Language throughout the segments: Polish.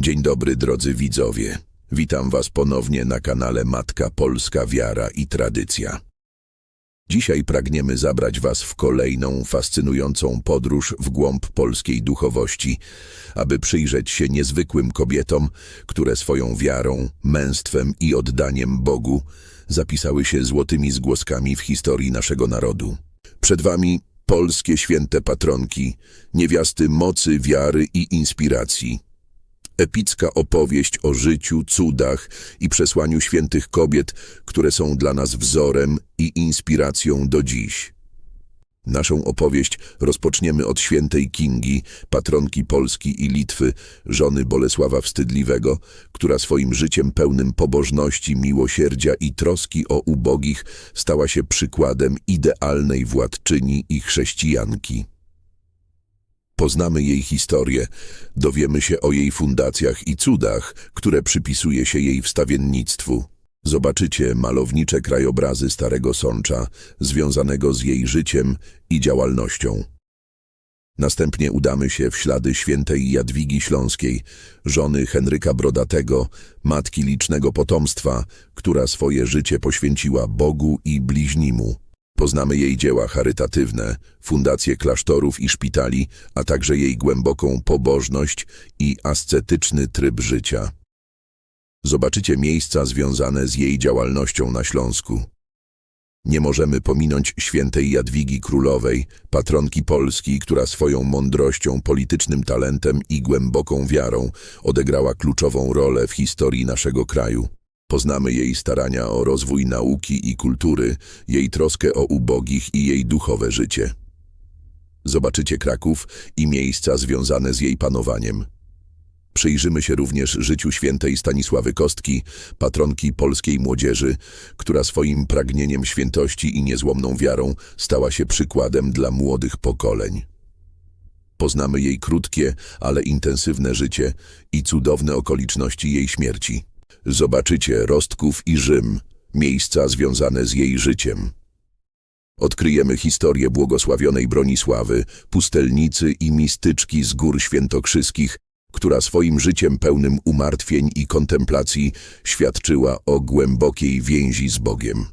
Dzień dobry, drodzy widzowie. Witam Was ponownie na kanale Matka Polska Wiara i Tradycja. Dzisiaj pragniemy zabrać Was w kolejną fascynującą podróż w głąb polskiej duchowości, aby przyjrzeć się niezwykłym kobietom, które swoją wiarą, męstwem i oddaniem Bogu zapisały się złotymi zgłoskami w historii naszego narodu. Przed Wami polskie święte patronki, niewiasty mocy, wiary i inspiracji. Epicka opowieść o życiu, cudach i przesłaniu świętych kobiet, które są dla nas wzorem i inspiracją do dziś. Naszą opowieść rozpoczniemy od świętej Kingi, patronki Polski i Litwy, żony Bolesława Wstydliwego, która swoim życiem pełnym pobożności, miłosierdzia i troski o ubogich stała się przykładem idealnej władczyni i chrześcijanki. Poznamy jej historię, dowiemy się o jej fundacjach i cudach, które przypisuje się jej wstawiennictwu. Zobaczycie malownicze krajobrazy Starego Sącza, związanego z jej życiem i działalnością. Następnie udamy się w ślady świętej Jadwigi Śląskiej, żony Henryka Brodatego, matki licznego potomstwa, która swoje życie poświęciła Bogu i bliźnimu. Poznamy jej dzieła charytatywne, fundacje klasztorów i szpitali, a także jej głęboką pobożność i ascetyczny tryb życia. Zobaczycie miejsca związane z jej działalnością na Śląsku. Nie możemy pominąć świętej Jadwigi Królowej, patronki Polski, która swoją mądrością, politycznym talentem i głęboką wiarą odegrała kluczową rolę w historii naszego kraju. Poznamy jej starania o rozwój nauki i kultury, jej troskę o ubogich i jej duchowe życie. Zobaczycie Kraków i miejsca związane z jej panowaniem. Przyjrzymy się również życiu świętej Stanisławy Kostki, patronki polskiej młodzieży, która swoim pragnieniem świętości i niezłomną wiarą stała się przykładem dla młodych pokoleń. Poznamy jej krótkie, ale intensywne życie i cudowne okoliczności jej śmierci. Zobaczycie Rostków i Rzym, miejsca związane z jej życiem. Odkryjemy historię błogosławionej Bronisławy, pustelnicy i mistyczki z gór świętokrzyskich, która swoim życiem pełnym umartwień i kontemplacji świadczyła o głębokiej więzi z Bogiem.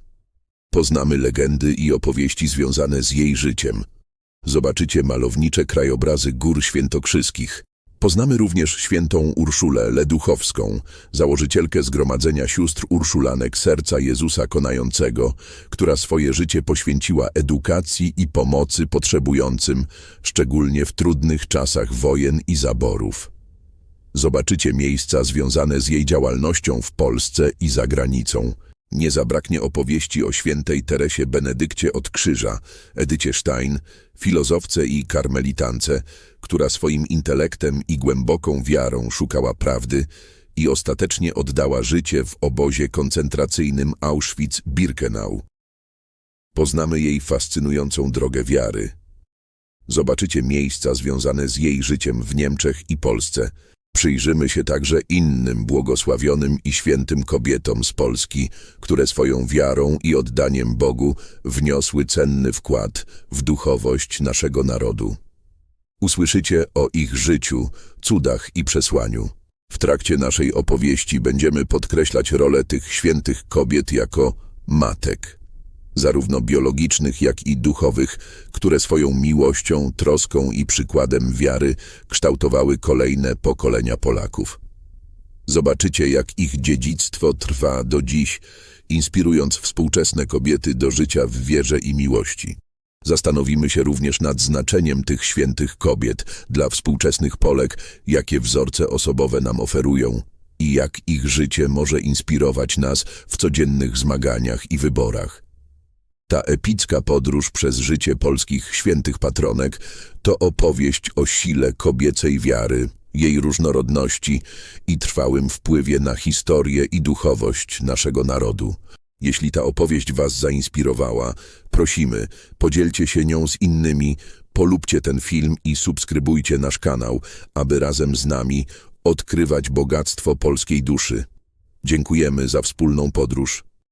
Poznamy legendy i opowieści związane z jej życiem. Zobaczycie malownicze krajobrazy gór świętokrzyskich. Poznamy również świętą Urszulę Leduchowską, założycielkę Zgromadzenia Sióstr Urszulanek Serca Jezusa Konającego, która swoje życie poświęciła edukacji i pomocy potrzebującym, szczególnie w trudnych czasach wojen i zaborów. Zobaczycie miejsca związane z jej działalnością w Polsce i za granicą. Nie zabraknie opowieści o świętej Teresie Benedykcie od Krzyża, Edycie Stein, filozofce i karmelitance, która swoim intelektem i głęboką wiarą szukała prawdy i ostatecznie oddała życie w obozie koncentracyjnym Auschwitz-Birkenau. Poznamy jej fascynującą drogę wiary. Zobaczycie miejsca związane z jej życiem w Niemczech i Polsce. Przyjrzymy się także innym błogosławionym i świętym kobietom z Polski, które swoją wiarą i oddaniem Bogu wniosły cenny wkład w duchowość naszego narodu. Usłyszycie o ich życiu, cudach i przesłaniu. W trakcie naszej opowieści będziemy podkreślać rolę tych świętych kobiet jako matek, zarówno biologicznych, jak i duchowych, które swoją miłością, troską i przykładem wiary kształtowały kolejne pokolenia Polaków. Zobaczycie, jak ich dziedzictwo trwa do dziś, inspirując współczesne kobiety do życia w wierze i miłości. Zastanowimy się również nad znaczeniem tych świętych kobiet dla współczesnych Polek, jakie wzorce osobowe nam oferują i jak ich życie może inspirować nas w codziennych zmaganiach i wyborach. Ta epicka podróż przez życie polskich świętych patronek to opowieść o sile kobiecej wiary, jej różnorodności i trwałym wpływie na historię i duchowość naszego narodu. Jeśli ta opowieść Was zainspirowała, prosimy, podzielcie się nią z innymi, polubcie ten film i subskrybujcie nasz kanał, aby razem z nami odkrywać bogactwo polskiej duszy. Dziękujemy za wspólną podróż.